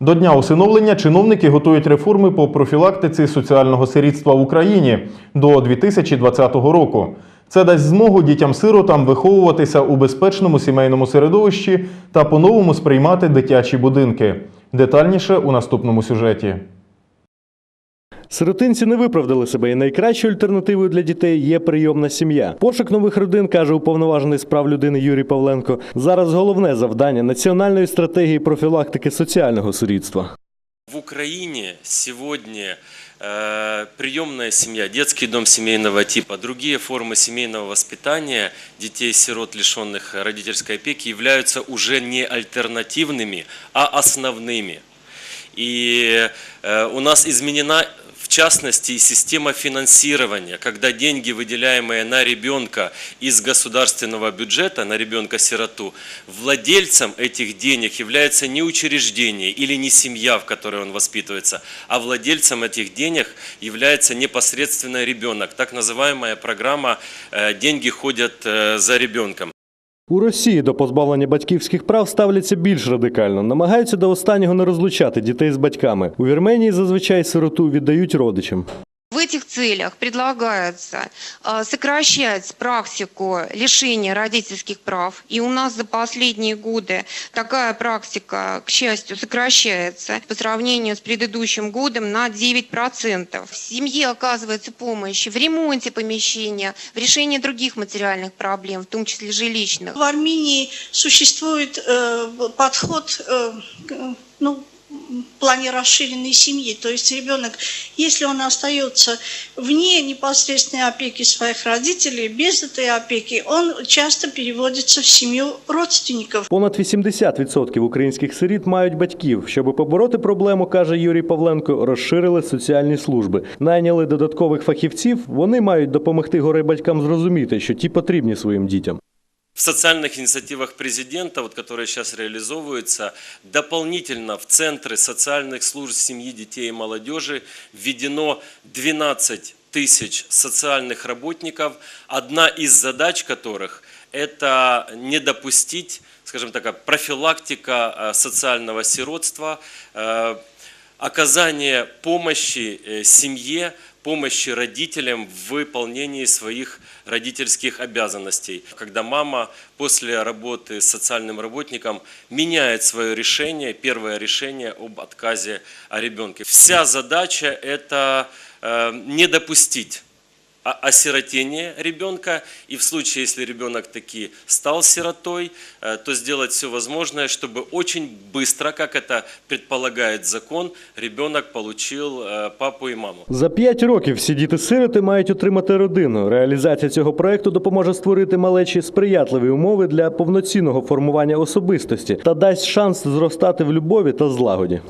До дня усиновлення чиновники готують реформи по профілактиці соціального сирітства в Україні до 2020 року. Це дасть змогу дітям-сиротам виховуватися у безпечному сімейному середовищі та по-новому сприймати дитячі будинки. Детальніше у наступному сюжеті. Сиротинці не виправдали себе, і найкращою альтернативою для дітей є прийомна сім'я. Пошук нових родин каже уповноважений з прав людини Юрій Павленко. Зараз головне завдання національної стратегії профілактики соціального сирітства. В Украине сегодня э, приемная семья, детский дом семейного типа, другие формы семейного воспитания детей-сирот, лишенных родительской опеки, являются уже не альтернативными, а основными. И э, у нас изменена в частности и система финансирования, когда деньги, выделяемые на ребенка из государственного бюджета, на ребенка-сироту, владельцем этих денег является не учреждение или не семья, в которой он воспитывается, а владельцем этих денег является непосредственно ребенок. Так называемая программа э, «Деньги ходят э, за ребенком». У Росії до позбавлення батьківських прав ставляться більш радикально, намагаються до останнього не розлучати дітей з батьками. У Вірменії зазвичай сироту віддають родичам. В этих целях предлагается э, сокращать практику лишения родительских прав. И у нас за последние годы такая практика, к счастью, сокращается по сравнению с предыдущим годом на 9%. В семье оказывается помощь в ремонте помещения, в решении других материальных проблем, в том числе жилищных. В Армении существует э, подход э, ну, плане расширенной семьи. То есть ребенок, если он остается вне непосредственной опеки своих родителей, без этой опеки, он часто переводится в семью родственников. Понад 80% українських сиріт мають батьків. Щоби побороти проблему, каже Юрій Павленко, розширили соціальні служби. Найняли додаткових фахівців. Вони мають допомогти горе батькам зрозуміти, що ті потрібні своїм дітям. В социальных инициативах президента, вот, которые сейчас реализовываются, дополнительно в центры социальных служб семьи, детей и молодежи введено 12 тысяч социальных работников, одна из задач которых – это не допустить, скажем так, профилактика э, социального сиротства, э, оказание помощи э, семье, помощи родителям в выполнении своих родительских обязанностей. Когда мама после работы с социальным работником меняет свое решение, первое решение об отказе о ребенке. Вся задача это э, не допустить осиротение ребенка, и в случае, если ребенок таки стал сиротой, э, то сделать все возможное, чтобы очень быстро, как это предполагает закон, ребенок получил э, папу и маму. За п'ять років всі діти-сироти мають отримати родину. Реалізація цього проекту допоможе створити малечі сприятливі умови для повноцінного формування особистості та дасть шанс зростати в любові та злагоді.